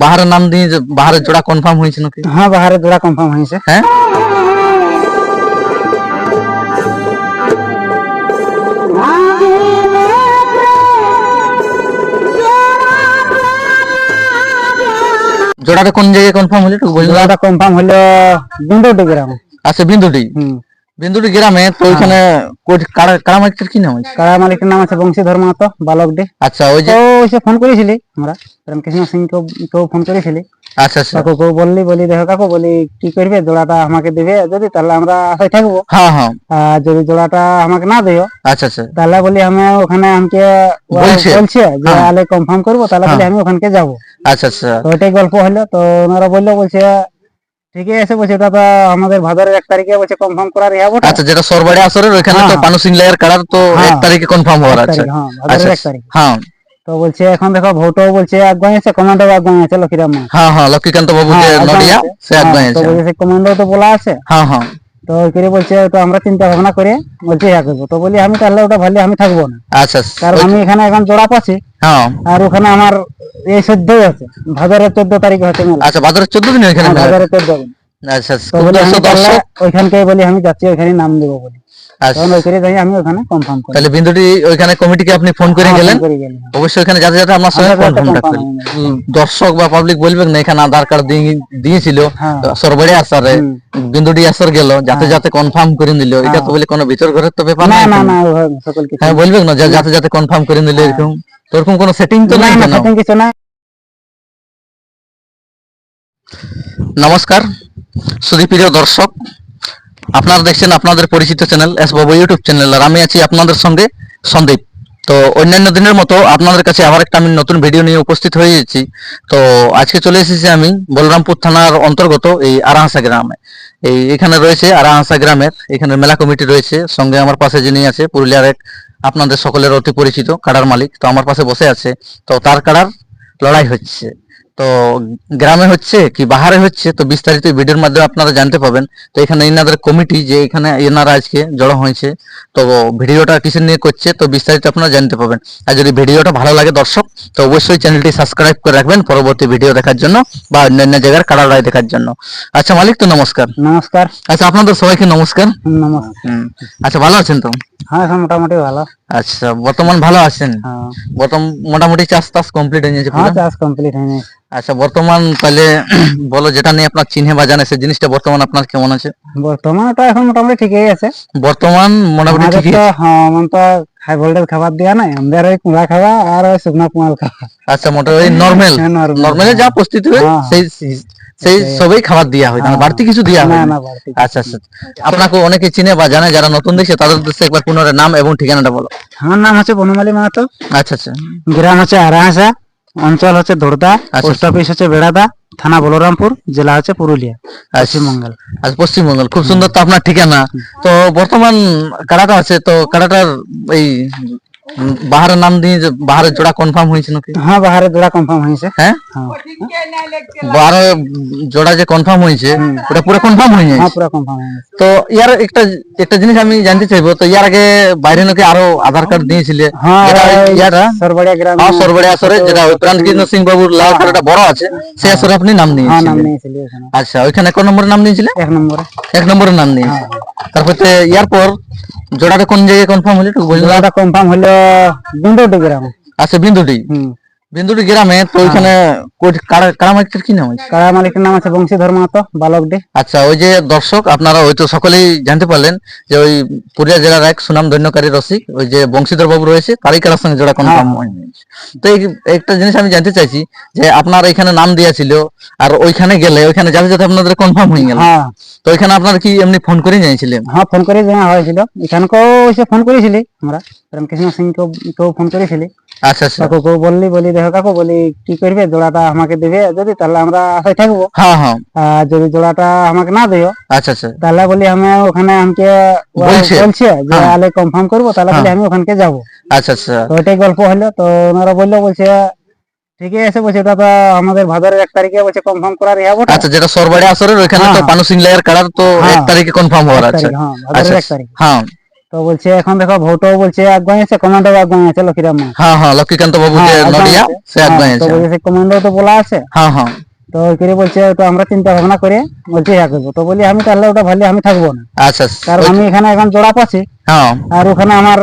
বাহারের নাম দিয়ে বাহারের জোড়া কনফার্ম হয়েছে নাকি হ্যাঁ বাহারে জোড়া কনফার্ম হয়েছে হ্যাঁ জোড়াটা কোন জায়গায় কনফার্ম হলো জোড়াটা কনফার্ম হলো বিন্দুটি গ্রাম আচ্ছা বিন্দুটি হুম বিন্দুটি গ্রামে তো ওইখানে কারা কারা মালিকের কি নাম আছে কারা মালিকের নাম আছে বংশীধর মাহাতো বালকডি আচ্ছা ওই যে তো ওইসে ফোন করেছিলি আমরা রামকৃষ্ণ সিং কেউ ফোন করেছিলি? আচ্ছা আচ্ছা। কাকু কেউ বললি বলি দেখো কাকু বলি কি করবে? জোড়াটা আমাকে দিবে যদি তাহলে আমরা আশায় থাকব। হ্যাঁ হ্যাঁ। আর যদি জোড়াটা আমাকে না দিও আচ্ছা আচ্ছা। তাহলে বলি আমি ওখানে আমাকে বলছে? যে হ্যাঁ। আলে কনফার্ম করব তাহলে বলি আমি ওখানকে যাব। আচ্ছা আচ্ছা। তো ওইটাই গল্প হলো তো ওনারা বলল বলছে ঠিকই আছে বলছে এটা তো আমাদের ভাদরের এক তারিখে বলছে কনফার্ম করার ইয়া ওটা আচ্ছা যেটা সরবাড়ি আসরের ওইখানে তো হ্যাঁ। পানু সিং লাইয়ের কাড়ার তো হ্যাঁ। এক তারিখে কনফার্ম হওয়ার আছে। হ্যাঁ আচ্ছা ভাদরের এক তারিখ। হ্যাঁ। তো বলছে এখন দেখো ভোটও বলছে আগুয়াই আছে কমান্ডো আগুয়াই আছে লক্ষীরাম হ্যাঁ হ্যাঁ লক্ষ্মীকান্ত বাবু যে হ্যাঁ, নডিয়া সে হ্যাঁ, আছে। তো বলছে কমান্ডো তো বলা আছে। হ্যাঁ হ্যাঁ। তো ওই করে বলছে তো আমরা চিন্তা ভাবনা করে বলছি ইয়া করব। তো বলি আমি তাহলে ওটা ভালো আমি থাকব না। আচ্ছা আচ্ছা। কারণ আমি এখানে এখন জোড়া পাচ্ছি হ্যাঁ। আর ওখানে আমার এই চোদ্দই আছে। ভাদরের চোদ্দ তারিখে হচ্ছে আচ্ছা ভাদ্রের চোদ্দ দিন এখানে হ্যাঁ, ভাদরের চোদ্দ দিন। আচ্ছা আচ্ছা। ওইখানকে বলি আমি যাচ্ছি ওইখানে নাম দেবো বলি। আচ্ছা। আমি ওখানে কনফার্ম করি। তাহলে বিন্দুটি ওইখানে কমিটিকে আপনি ফোন করে হ্যাঁ, গেলেন। অবশ্যই ওখানে যাতে যাতে আপনার সঙ্গে হয়ে দর্শক বা পাবলিক বলবেন না এখানে আধার কার্ড দিয়েছিল। হ্যাঁ। সরবড়ে আসারে বিন্দুটি আসর গেল যাতে যাতে কনফার্ম করে নিল। এটা তো বলে কোনো ভিতর ঘরের তো ব্যাপার না হ্যাঁ বলবেন না যাতে যাতে কনফার্ম করে নিল এরকম। তো কোনো সেটিং তো নাই না কিছু না নমস্কার। সুদীপ্রিয় দর্শক আপনারা দেখছেন আপনাদের পরিচিত channel S Babu YouTube channel, আর আমি আছি আপনাদের সঙ্গে সন্দীপ। তো অন্যান্য দিনের মতো আপনাদের কাছে আবার একটা আমি নতুন ভিডিও নিয়ে উপস্থিত হয়ে গেছি তো আজকে চলে এসেছি আমি বলরামপুর থানার অন্তর্গত এই আরাহাসা গ্রামে। এই এখানে রয়েছে আরাহাসা গ্রামের, এখানে মেলা কমিটি রয়েছে। সঙ্গে আমার পাশে যিনি আছে, পুরুলিয়ার এক আপনাদের সকলের অতি পরিচিত কাড়ার মালিক। তো আমার পাশে বসে আছে। তো তার কাড়ার লড়াই হচ্ছে। তো গ্রামে হচ্ছে কি বাহারে হচ্ছে তো বিস্তারিত ভিডিওর মাধ্যমে আপনারা জানতে পাবেন তো এখানে এনাদের কমিটি যে এখানে এনারা আজকে জড়ো হয়েছে তো ভিডিওটা কিসের নিয়ে করছে তো বিস্তারিত আপনারা জানতে পাবেন আর যদি ভিডিওটা ভালো লাগে দর্শক তো অবশ্যই চ্যানেলটি সাবস্ক্রাইব করে রাখবেন পরবর্তী ভিডিও দেখার জন্য বা অন্যান্য জায়গার কাড়া লড়াই দেখার জন্য। আচ্ছা মালিক তো নমস্কার। নমস্কার। আচ্ছা আপনাদের সবাইকে নমস্কার। নমস্কার। আচ্ছা ভালো আছেন তো? হ্যাঁ এখন মোটামুটি ভালো। আচ্ছা বর্তমান ভালো আছেন? হ্যাঁ। বর্তমান মোটামুটি চাষ টাস কমপ্লিট হয়ে গেছে হ্যাঁ চাষ কমপ্লিট আচ্ছা বর্তমান তাহলে বলো যেটা নিয়ে আপনার চিহ্নে বা জানে সেই জিনিসটা বর্তমান আপনার কেমন আছে? বর্তমানে তো এখন মোটামুটি ঠিকই আছে। বর্তমান মোটামুটি ঠিকই হ্যাঁ আমার তো হাই ভোল্টেজ খাবার দেওয়া নাই। আমাদের ওই কুড়া খাওয়া আর ওই শুকনো কুমাল খাওয়া। আচ্ছা মোটামুটি নর্মাল হ্যাঁ। নর্মালে যা প্রস্তুতি হ্যাঁ। সেই সেই সবই খাবার দেওয়া হয় না। বাড়তি কিছু দেওয়া হয় না না বাড়তি আচ্ছা আচ্ছা। আপনাকে অনেকে চিনে বা জানে যারা নতুন দেখছে তাদের উদ্দেশ্যে একবার পুনরায় নাম এবং ঠিকানাটা বলো। আমার নাম হচ্ছে বনমালী মাহাতো। আচ্ছা আচ্ছা। গ্রাম হচ্ছে আরাহাসা অঞ্চল হচ্ছে আচ্ছা। পোস্ট অফিস হচ্ছে বেড়াদা থানা বলরামপুর জেলা হচ্ছে পুরুলিয়া পশ্চিমবঙ্গ আচ্ছা পশ্চিমবঙ্গ খুব সুন্দর তো আপনার ঠিকানা। তো বর্তমান কাড়াটা আছে তো কাড়াটার এই বাহারের নাম দিয়ে যে বাহারের জোড়া কনফার্ম হয়েছে নাকি? হ্যাঁ বাহারে জোড়া কনফার্ম হয়েছে। হ্যাঁ? হ্যাঁ। বারো জোড়া যে কনফার্ম হয়েছে ওটা পুরো কনফার্ম হয়ে হ্যাঁ পুরো কনফার্ম হয়ে তো ইয়ার একটা একটা জিনিস আমি জানতে চাইব তো ইয়ার আগে বাইরে নাকি আরও আধার কার্ড দিয়েছিলে? হ্যাঁ ইয়াটা সরবাড়িয়া গ্রাম। হ্যাঁ সরবড়ে আসরে যেটা ওই প্রাণকৃষ্ণ সিং বাবুর লাল কার্ডটা বড় আছে সেই আসরে আপনি নাম হ্যাঁ নাম নিয়েছিলেন নিয়েছিলি ওখানে আচ্ছা ওইখানে কোন নম্বরে নাম নিয়েছিলে এক নম্বরে। এক নম্বরে নাম নিয়েছে তারপর ইয়ার পর জোড়াটা কোন জায়গায় কনফার্ম হলো জোড়াটা কনফার্ম হলো বিন্দুটি গ্রাম। আচ্ছা বিন্দুটি। বিন্দুটি গ্রামে তো ওইখানে কারা কারা মালিকের কি নাম আছে কারা মালিকের নাম আছে বংশীধর মাহাতো বালকডি। আচ্ছা ওই যে দর্শক আপনারা হয়তো সকলেই জানতে পারলেন যে ওই পুরুলিয়া জেলার এক সুনাম ধন্যকারী রসিক ওই যে বংশীধর বাবু রয়েছে তারই কারার সঙ্গে জোড়া কনফার্ম হয়নি তো এই একটা জিনিস আমি জানতে চাইছি যে আপনার এখানে নাম দিয়েছিল আর ওইখানে গেলে ওইখানে যাতে যাতে আপনাদের কনফার্ম হয়ে গেল। হ্যাঁ। তো ওইখানে আপনার কি এমনি ফোন করে জানিয়েছিলেন? হ্যাঁ ফোন করে জানা হয়েছিল। এখানকেও ফোন করেছিলি আমরা। রামকৃষ্ণ সিং কেও কেউ ফোন করেছিলি। আচ্ছা আচ্ছা। কাকু কেউ বললি বলি দেখো কাকু বলি কি করবে? জোড়াটা আমাকে দিবে যদি তাহলে আমরা আশায় থাকব। হ্যাঁ হ্যাঁ। আর যদি জোড়াটা আমাকে না দিও আচ্ছা আচ্ছা। তাহলে বলি আমি ওখানে আমাকে বলছে? যে হ্যাঁ। আলে কনফার্ম করব তাহলে বলি আমি ওখানকে যাব। আচ্ছা আচ্ছা। তো ওইটাই গল্প হলো। তো ওনারা বলল বলছে ঠিকই আছে বলছে ওটা তো আমাদের ভাদরের এক তারিখে বলছে কনফার্ম করার ইয়া আচ্ছা যেটা সরবাড়ি আসরের ওইখানে তো হ্যাঁ। পানু সিং লাইয়ের কাড়ার তো এক হ্যাঁ। তারিখে কনফার্ম হওয়ার তারিখ, হ্যাঁ আচ্ছা হ্যাঁ। তো তো বলছে এখন দেখো ভোটও বলছে আগুয়াই আছে কমান্ডো আগুয়াই আছে লক্ষীরাম হ্যাঁ হ্যাঁ লক্ষ্মীকান্ত বাবু যে হ্যাঁ, নডিয়া সে একদম হ্যাঁ, তো বলছে কমান্ডো তো বলা আছে। হ্যাঁ হ্যাঁ। তো ওই করে বলছে তো আমরা চিন্তা ভাবনা করে বলছে হ্যাঁ করব। তো বলি আমি তাহলে ওটা ভালো আমি থাকব না। আচ্ছা কারণ আমি এখানে এখন জোড়া পাচ্ছি হ্যাঁ। আর ওখানে আমার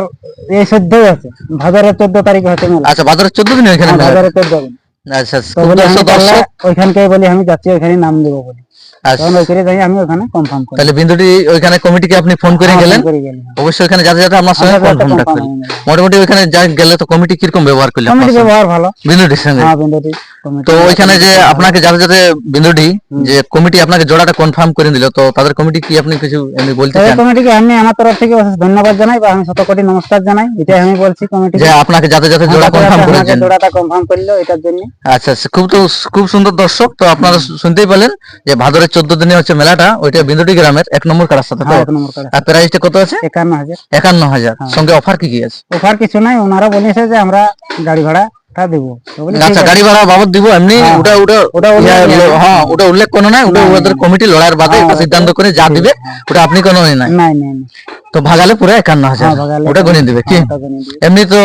এই সদ্যই আছে। ভাদরের চোদ্দ তারিখে হচ্ছে মেলা। আচ্ছা ভাদ্রের চোদ্দ দিন এখানে ভাদরের চোদ্দ দিন। আচ্ছা তো দর্শক। ওইখানকে বলি আমি যাচ্ছি ওইখানে নাম দেবো বলি। আচ্ছা। আমি ওখানে কনফার্ম করি। তাহলে বিন্দুটি ওইখানে কমিটিকে আপনি ফোন করে হ্যাঁ, গেলেন। অবশ্যই ওখানে যাতে যাতে আপনার সঙ্গে কনফার্মটা। মোটামুটি ওইখানে যা গেলে তো কমিটি কীরকম ব্যবহার করলে কমিটি ব্যবহার ভালো। বিন্দুটির সঙ্গে? হ্যাঁ বিন্দুটি তো ওইখানে যে আপনাকে যাতে যাতে বিন্দুটি যে কমিটি আপনাকে জোড়াটা কনফার্ম করে দিল তো তাদের কমিটি কি আপনি কিছু এমনি বলতে চান? কমিটিকে আমি আমার তরফ থেকে অশেষ ধন্যবাদ জানাই বা আমি শত কোটি নমস্কার জানাই এটাই আমি বলছি কমিটি যে আপনাকে যাতে যাতে জোড়া কনফার্ম করে করেছেন। জোড়াটা কনফার্ম করল এটার জন্য। আচ্ছা আচ্ছা খুব তো খুব সুন্দর দর্শক তো আপনারা শুনতেই পেলেন যে ভাদরের চোদ্দ দিনে হচ্ছে মেলাটা ওইটা বিন্দুটি গ্রামের এক নম্বর কারার সাথে তো হ্যাঁ এক নম্বর কার্ড আর প্রাইসটা কত আছে? একান্ন হাজার। একান্ন হাজার। সঙ্গে অফার কি কি আছে? অফার কিছু নাই ওনারা বলেছে যে আমরা গাড়ি দেবো তো বলি আচ্ছা গাড়ি ভাড়া বাবদ দিব এমনি হ্যাঁ। ওটা ওটা ওটা উল্লেখ নেই। হ্যাঁ ওটা উল্লেখ কোনো নাই ওটা না, না, ওদের কমিটি লড়াইয়ের বাদে হ্যাঁ, একটা ওটা সিদ্ধান্ত করে যা দিবে হ্যাঁ। ওটা আপনি কোনো নাই। নাই নাই নাই। তো ভাগালে পুরো একান্ন হাজার। হ্যাঁ, ওটা গণিয়ে দিবে কি? হ্যাঁ, ওটা গণিয়ে দিবে। এমনি তো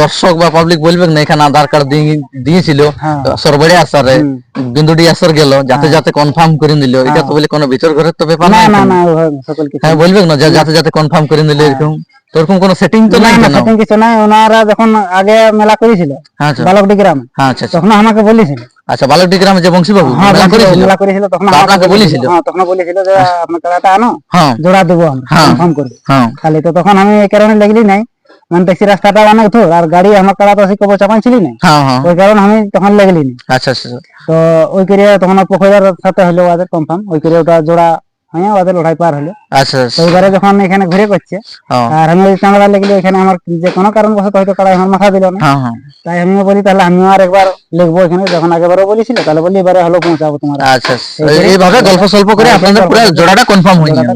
দর্শক বা পাবলিক বলবে না এখানে আধার কার্ড দিয়ে- দিয়েছিল। হ্যাঁ। সরবরে আসারে। বিন্দুটি আসার গেল যাতে যাতে কনফার্ম করে দিল এটা তো বলে কোনো ভিতর ঘরের তো ব্যাপার না হ্যাঁ বলবে না যাতে যাতে কনফার্ম করে দিল এরকম। ওরকম কোনো সেটিং তো নাই না সেরকম কিছু নাই। ওনারা যখন আগে মেলা করেছিল আচ্ছা। বালকডি গ্রামে হ্যাঁ আচ্ছা আচ্ছা। তখন আমাকে বলেছিল। আচ্ছা বালকটি গ্রামে যে বংশী বাবু হ্যাঁ মেলা করেছিল? মেলা করেছিল তখন তো আমাকে আপনাকে বলেছিল? হ্যাঁ তখন বলেছিল যে টাকাটা আনো হ্যাঁ। জোড়া দেবো। কনফার্ম হ্যাঁ। খালি তো তখন আমি এই কারণে লাগলি নাই। মানে দেখছি রাস্তাটা অনেক ধর আর গাড়ি আমার কাড়া তো কবর চাপান ছিল না ওই কারণে আমি তখন লাগলি না আচ্ছা আচ্ছা তো ওই করে তখন পোখরার সাথে হলো ওদের কনফার্ম ওই করে ওটা জোড়া হ্যাঁ ওদের লড়াই পার হলো। আচ্ছা আচ্ছা। এবারে যখন এখানে ঘুরে করছে আর আমি লাগলে এখানে আমার যে কোনো কারণবশত হয়তো কাড়াই আমার মাথা দিল না। হ্যাঁ হ্যাঁ। তাই আমিও বলি তাহলে আমিও আর একবার লিখব এখানে যখন আগেবারও বলেছিল তাহলে বলি এবারে হলো পৌঁছাবো তোমার। আচ্ছা আচ্ছা। এইভাবে গল্প সল্প করে আপনাদের পুরো জোড়াটা কনফার্ম হয়ে যাবে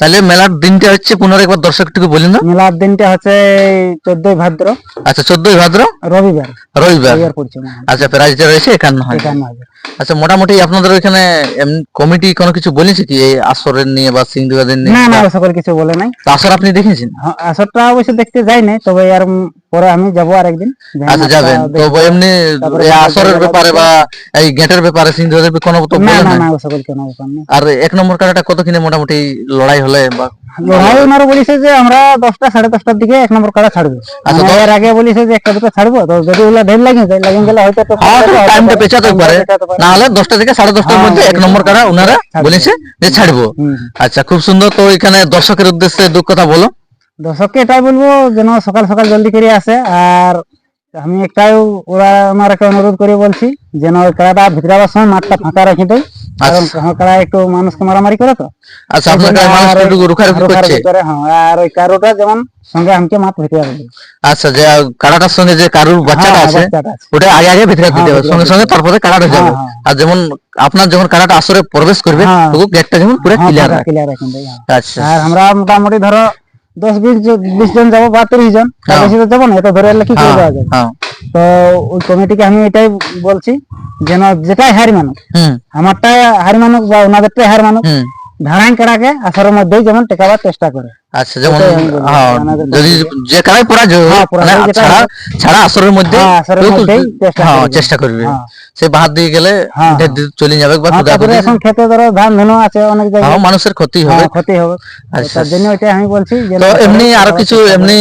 তাহলে মেলার দিনটা হচ্ছে পুনরায় একবার দর্শকটিকে বলেন না। মেলার দিনটা হচ্ছে চোদ্দই ভাদ্র। আচ্ছা চোদ্দই ভাদ্র? রবিবার। রবিবার। আচ্ছা প্রাইসটা রয়েছে একান্ন হাজার। আচ্ছা মোটামুটি আপনাদের ওইখানে কমিটি কোনো কিছু বলেছে কি? এই আসরের নিয়ে বা সিং দিবাদের নিয়ে? না না সকল কিছু বলে নাই। আসর আপনি দেখেছেন? হ্যাঁ, আসরটা অবশ্য দেখতে যাই নাই তবে আর পরে আমি যাব আরেকদিন। আচ্ছা যাবেন। তো এমনি এই আসরের ব্যাপারে বা এই গেটের ব্যাপারে সিং দিবাদের কোনো তো বলে না না সকল কেন ব্যাপার আর এক নম্বর কাটাটা কত কিনে মোটামুটি লড়াই হলে বা লড়াই ওনারা বলেছে যে আমরা দশটা সাড়ে দশটার দিকে এক নম্বর কাড়া ছাড়বো। আচ্ছা, এর আগে বলেছে যে একটা দুটো ছাড়বো তো যদি ওগুলা ঢের লাগে যায় লাগিয়ে গেলে হয়তো একটু হ্যাঁ টাইমটা পারে, পারে। পেছাতে না হলে দশটা থেকে সাড়ে দশটার হ্যাঁ, মধ্যে এক নম্বর কাটা ওনারা বলেছে যে ছাড়বো। আচ্ছা খুব সুন্দর। তো এখানে দর্শকের উদ্দেশ্যে দু কথা বলো। দর্শককে এটাই বলব যেন সকাল সকাল জলদি করে আসে আর আমি একটাই ওরা আমার একটা অনুরোধ করে বলছি যেন ওই কাড়াটা ভিতরে আবার সময় মাঠটা ফাঁকা রেখে দেয় কারণ কাড়া একটু মানুষকে মারামারি করে তো। আচ্ছা আপনার কাছে মানুষ আর ওই একটু রুখারুখি করছে? হ্যাঁ আর ওই কারোটা যেমন সঙ্গে আমাকে মাঠ ভিতরে আসবে আচ্ছা যে কাড়াটার সঙ্গে যে কারুর বাচ্চাটা হ্যাঁ, আছে ওটা আগে আগে ভিতরে দিতে হ্যাঁ, হবে সঙ্গে সঙ্গে তারপরে কাড়াটা যাবে। হ্যাঁ, আর যেমন আপনার যখন কাড়াটা আসরে প্রবেশ করবে হ্যাঁ। তখন গেটটা যেমন পুরো হ্যাঁ, ক্লিয়ার রাখেন হ্যাঁ। আচ্ছা। আর আমরা মোটামুটি ধরো দশ বিশ জন- বিশ জন যাব বা তিরিশ জন তার হ্যাঁ। বেশি তো যাব না এটা ধরে কি করে যাওয়া দেওয়া যাবে হ্যাঁ। তো ওই কমিটিকে আমি এটাই বলছি যেন যেটাই হার মানুষ আমারটা আমারটাই হারি মানুষ বা ওনাদেরটাই হার মানুষ হুম ধারান আসার মধ্যেই যেমন টেকাবার চেষ্টা করে। আচ্ছা যেমন যদি যে কারাই ছাড়া ছাড়া আসরের মধ্যে করবে। হ্যাঁ। সে বাহাত দিয়ে গেলে হ্যাঁ, চলে যাবে বা হ্যাঁ, এখন খেতে ধরো ধান ধুনো আছে অনেক জায়গায়। মানুষের ক্ষতি হবে। ক্ষতি হবে। আচ্ছা, তার জন্য ওইটাই আমি বলছি তো এমনি আরও কিছু এমনি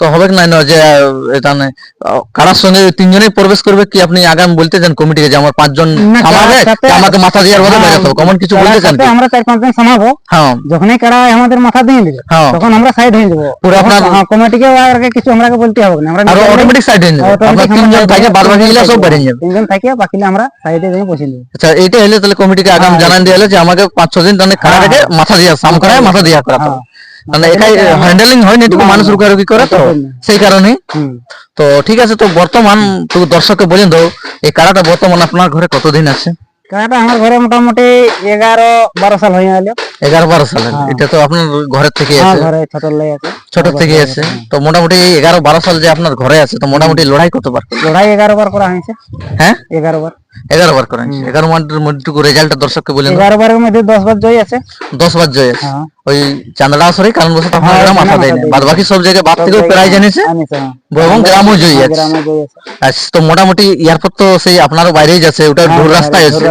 তো হবে না না যে এটা না, কারার সঙ্গে তিনজনেই প্রবেশ করবে কি আপনি আগাম বলতে চান কমিটিকে যে আমার পাঁচজন আমাকে মাথা দিয়ে বলে হ্যাঁ, কমন কিছু বলতে চান আমরা চার পাঁচ জন সামাবো হ্যাঁ। যখনই কারা আমাদের মাথা দিয়ে দিবে হ্যাঁ। তখন আমরা সাইড হয়ে যাব। পুরো আপনার- হ্যাঁ, কমিটিকে আর আগে কিছু আমরা বলতে হবে না আমরা অটোমেটিক সাইড হয়ে যাবে। আমরা তিনজন থাকে হয়ে বাদ বাকি গেলে সব বেরিয়ে যাবে। তিনজন থাকে বাকি আমরা সাইডে যাই বসে নিব আচ্ছা এইটা হলে তাহলে কমিটিকে আগাম হ্যাঁ, জানান দিয়ে হলে যে আমাকে পাঁচ ছ দিন তাহলে কারা হ্যাঁ, রেখে মাথা দিয়া সাম করায় মাথা দিয়া করা হ্যাঁ। মানে একাই হ্যান্ডেলিং হয়নি না, মানুষ না, রুকারুকি করে তো সেই কারণে তো ঠিক আছে তো বর্তমান তো দর্শককে বলেন দাও এই কারাটা বর্তমান আপনার ঘরে কতদিন আছে? কারাটা আমার ঘরে মোটামুটি এগারো বারো সাল হয়ে গেল। এগারো বারো হ্যাঁ। এটা তো আপনার ঘরের থেকে আছে। ঘরে ছোট লাই আছে। ছোট থেকে আছে। তো মোটামুটি এগারো বারো সাল যে আপনার ঘরে আছে তো মোটামুটি লড়াই কতবার? লড়াই এগারো বার করা হয়েছে। হ্যাঁ? এগারো বার। এগারো বার করেন এগারো মাসের মধ্যে রেজাল্টটা দর্শককে বলেন। এগারো বারের মধ্যে দশ বার জয় আছে। দশ বার জয় আছে। হ্যাঁ। ওই চান্দড়া আসরে কারণ আপনারা মাথা দেয়নি। বাদ বাকি সব জায়গায় বাদ থেকেও। এবং গ্রামও জয়ী আছে। আচ্ছা তো মোটামুটি এয়ারপোর্ট তো সেই আপনারও বাইরেই যাচ্ছে ওটা হ্যাঁ, হ্যাঁ, রাস্তায় আছে।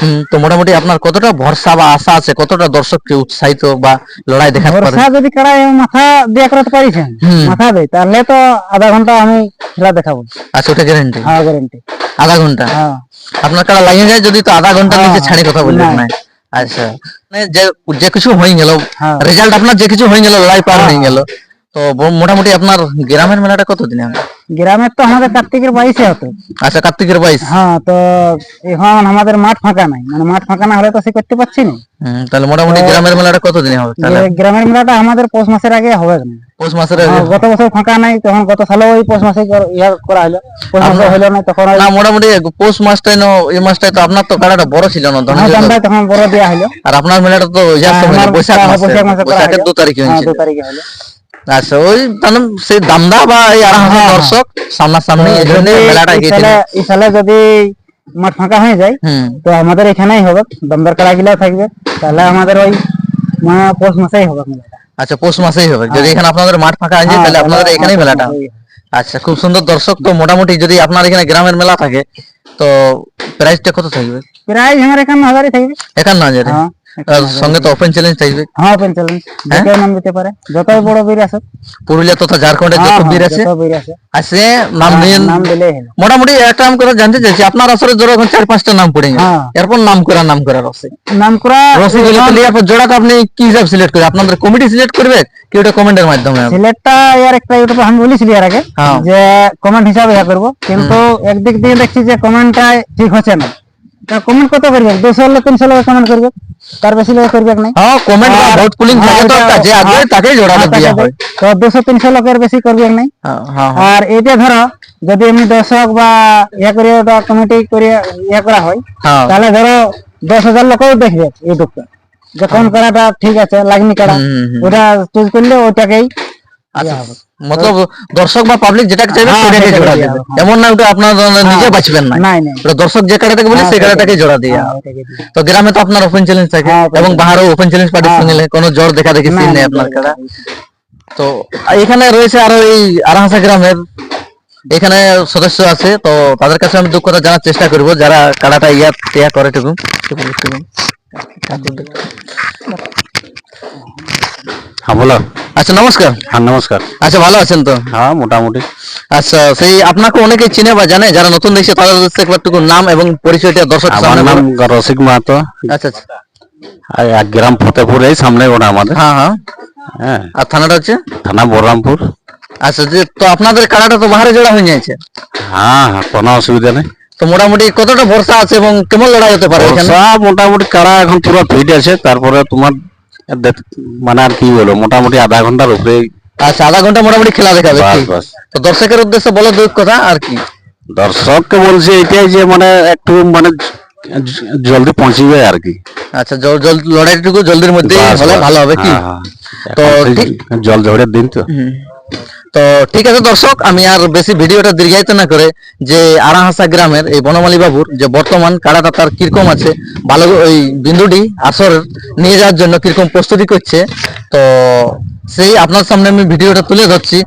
হ্যাঁ। তো মোটামুটি আপনার কতটা ভরসা বা আশা আছে? কতটা দর্শককে উৎসাহিত বা লড়াই দেখাতে পারে ভরসা যদি কারাই মাথা দিয়ে করাতে পারিছেন মাথা দেয় তাহলে তো আধা ঘণ্টা আমি খেলা দেখাবো। আচ্ছা ওটা গ্যারেন্টি হ্যাঁ গ্যারেন্টি আধা ঘণ্টা? হ্যাঁ। আপনার কারা লাগিয়ে যায় যদি তো আধা ঘণ্টার হ্যাঁ, নিচে ছাড়ি কথা বলবেন না। আচ্ছা। মানে যে যে কিছু হয়ে গেল হ্যাঁ। রেজাল্ট আপনার যে কিছু হয়ে গেল লড়াই পার হয়ে গেল। তো মোটামুটি আপনার গ্রামের মেলাটা কতদিনে হবে? গ্রামের তো আমাদের কার্তিকের বাইশে হতো। আচ্ছা কার্তিকের বাইশ। হ্যাঁ তো এখন আমাদের মাঠ ফাঁকা নাই। মানে মাঠ ফাঁকা না হলে তো সে করতে পারছি না। তাহলে মোটামুটি গ্রামের মেলাটা কতদিনে হবে? তাহলে গ্রামের মেলাটা আমাদের পৌষ মাসের আগে হবে না। পৌষ মাসের হ্যাঁ, আগে? গত বছর ফাঁকা নাই তখন গত সালে ওই পৌষ মাসে ইয়া করা হলো পৌষ মাসে হলো না তখন না মোটামুটি পৌষ মাসটাই না এই মাসটাই তো আপনার তো কাড়াটা বড় ছিল না ধরুন হ্যাঁ, যে- দামটা তখন বড় দেওয়া হলো আর আপনার মেলাটা তো হ্যাঁ, সময় বৈশাখ হ্যাঁ, মাসে। বৈশাখের। দু তারিখে হ্যাঁ, হয়েছে। দু তারিখে হলো আচ্ছা ওই তাহলে সেই দামদা বা এই আড়াই হ্যাঁ, দর্শক সামনাসামনি এই জন্য যদি মেলাটা এই এগিয়ে সালে এই সালে যদি মাঠ ফাঁকা হয়ে যায় হুম তো আমাদের এখানেই হবে দমদার কাড়া গিলাও থাকবে তাহলে আমাদের ওই মানে পৌষ মাসেই হবে মেলাটা আচ্ছা পৌষ মাসেই হবে যদি এখানে আপনাদের মাঠ ফাঁকা আছে হ্যাঁ, তাহলে আপনাদের এখানেই হ্যাঁ, মেলাটা হবে। ওই- আচ্ছা খুব সুন্দর দর্শক তো মোটামুটি যদি আপনার এখানে গ্রামের মেলা থাকে তো প্রাইসটা কত থাকবে প্রাইজ আমার এখানে হাজারই থাকবে একান্ন হাজারে হ্যাঁ আর সঙ্গে তো ওপেন চ্যালেঞ্জ থাকবে। হ্যাঁ ওপেন চ্যালেঞ্জ যে কেউ নাম দিতে পারে। যতই বড় বীর আছে পুরুলিয়া তথা ঝাড়খণ্ডের হ্যাঁ, যত হ্যাঁ, বীর আছে যত বীর আছে। আছে নাম নিয়ে নাম দিলেই হলো। মোটামুটি একটা নাম করে জানতে চাইছি আপনার আসলে ধরো এখন চার পাঁচটা নাম পড়ে গেল হ্যাঁ। এরপর নাম করা নাম করা রসে নাম করা রসে গেলে তাহলে এরপর জোড়াটা আপনি কি হিসাব সিলেক্ট করবে আপনাদের কমিটি সিলেক্ট করবে কি ওটা কমেন্টের মাধ্যমে হবে? সিলেটটা ইয়ার একটা ইউটিউবে আমি বলেছিলি এর আগে হ্যাঁ। যে কমেন্ট হিসাবে ইয়া করব। কিন্তু একদিক দিয়ে দেখছি যে কমেন্টটা ঠিক হচ্ছে না। কমেন্ট কত করবে? দুশো লোক তিনশো লোক কমেন্ট করবে। তার বেশি লোক করবে না হ্যাঁ কমেন্ট বা আর- ভোট পুলিং থাকে তো হ্যাঁ, একটা, যে আগে হ্যাঁ, তাকেই জোড়াটা হ্যাঁ, হয়। তো দুশো তিনশো লোকের বেশি করবে নাই? হ্যাঁ হ্যাঁ হ্যাঁ। আর এইটা ধরো যদি এমনি দর্শক বা ইয়া করে ওটা কমিটি করে ইয়া করা হয় হ্যাঁ। তাহলে ধরো দশ হাজার লোকও দেখবে ইউটিউবটা যে কোন করাটা ঠিক আছে লাগনি করা। ওটা চুজ করলে ওটাকেই মতলব দর্শক বা পাবলিক যেটা চাইবে হ্যাঁ, সেটাকে জোড়া দেবে। এমন না ওটা আপনার নিজে বাঁচবেন না। দর্শক যে কাটাটাকে বলে হ্যাঁ, সেই কাটাটাকে। জোড়া দিয়ে। হ্যাঁ। তো গ্রামে তো আপনার ওপেন চ্যালেঞ্জ থাকে হ্যাঁ, এবং বাহারও ওপেন চ্যালেঞ্জ পার্টিসিপেন্ট হ্যাঁ, নিলে কোনো জ্বর দেখা দেখি সিন নেই আপনার কাটা তো এখানে রয়েছে আরও এই আরাহাসা গ্রামের এখানে সদস্য আছে। তো তাদের কাছে আমি দুঃখটা জানার চেষ্টা করব যারা কাড়াটা ইয়া ইয়া করে টুকু হ্যাঁ বলো। আচ্ছা নমস্কার। হ্যাঁ নমস্কার। আচ্ছা ভালো আছেন তো? হ্যাঁ মোটামুটি। আচ্ছা সেই আপনাকে অনেকে চিনে বা জানে যারা নতুন দেখছে তাদের একবারটুকু নাম এবং পরিচয়টা দর্শক আমার নাম রসিক মাহাতো। আচ্ছা আচ্ছা। গ্রাম ফতেপুর এই সামনে ওটা আমাদের। হ্যাঁ হ্যাঁ। হ্যাঁ। আর থানাটা হচ্ছে? থানা বলরামপুর আচ্ছা যে তো আপনাদের কাড়াটা তো বাহারে জোড়া হয়ে যাচ্ছে। হ্যাঁ হ্যাঁ কোনো অসুবিধা নেই। তো মোটামুটি কতটা ভরসা আছে এবং কেমন লড়াই হতে পারে মোটামুটি কাড়া এখন পুরো ফিট আছে তারপরে তোমার মানে আর কি বলো মোটামুটি আধা ঘণ্টার উপরে আচ্ছা আধা ঘণ্টা মোটামুটি খেলা দেখাবে তো দর্শকের উদ্দেশ্যে বলো দুই কথা আর কি। দর্শককে বলছি এটাই যে মানে একটু মানে জলদি পৌঁছিবে আর কি। আচ্ছা জল জল লড়াইটুকু জলদির মধ্যে হলে ভালো হবে কি? হ্যাঁ, হ্যাঁ। তো জল ঝড়ের দিন তো। তো ঠিক আছে দর্শক, আমি আর বেশি ভিডিওটা দীর্ঘায়িত না করে যে আড়াহাসা গ্রামের এই বনমালী বাবুর যে বর্তমান কাড়াটা তার কীরকম আছে, ভালো ওই বিন্দুটি, আসর নিয়ে যাওয়ার জন্য কীরকম প্রস্তুতি করছে, তো সেই আপনার সামনে আমি ভিডিওটা তুলে ধরছি।